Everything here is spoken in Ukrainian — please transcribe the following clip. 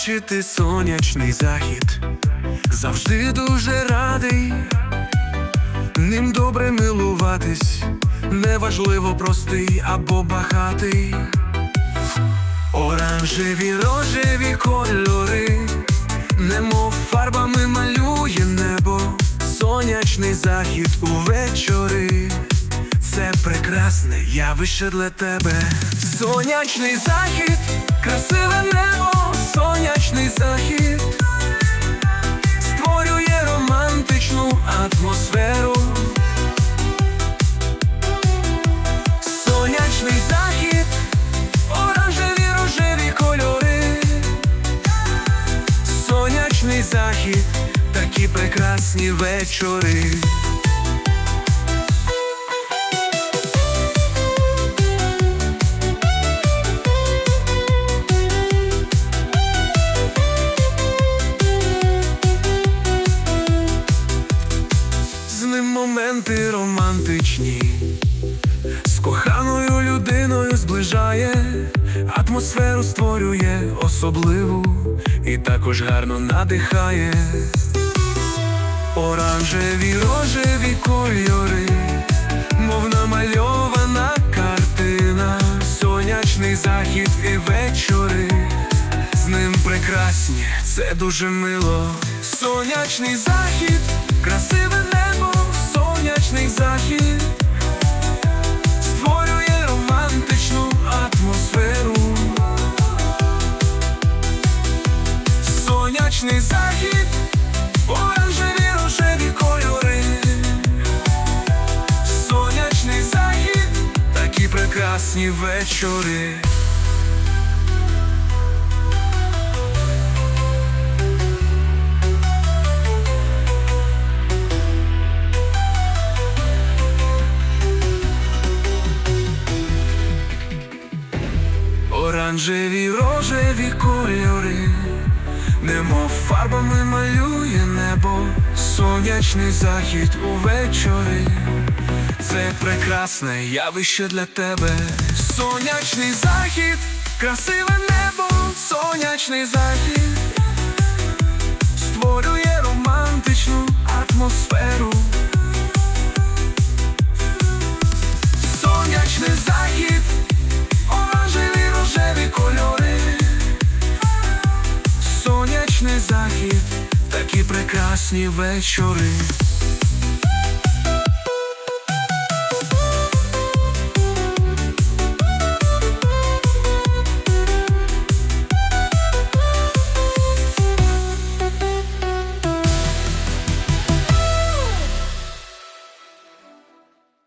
бачити сонячний захід, завжди дуже радий, ним добре милуватись, неважливо простий або багатий. Оранжеві рожеві кольори, немов фарбами малює небо, сонячний захід увечори. Це прекрасне явище для тебе. Сонячний захід, красиве небо, сонячний захід створює романтичну атмосферу. Сонячний захід, оранжеві рожеві кольори. Сонячний захід, такі прекрасні вечори. Моменти романтичні, з коханою людиною зближає, атмосферу створює особливу і також гарно надихає. Оранжеві рожеві кольори, мов намальована картина, сонячний захід і вечори. З ним прекрасні, це дуже мило. Сонячний захід, сонячний створює романтичну атмосферу. Сонячний захід, оранжеві рожеві кольори. Сонячний захід, такі прекрасні вечори. Оранжеві рожеві кольори, немов фарбами малює небо, сонячний захід увечори. Це прекрасне явище для тебе. Сонячний захід, красиве небо, сонячний захід створює романтичну атмосферу. Прекрасні вечори.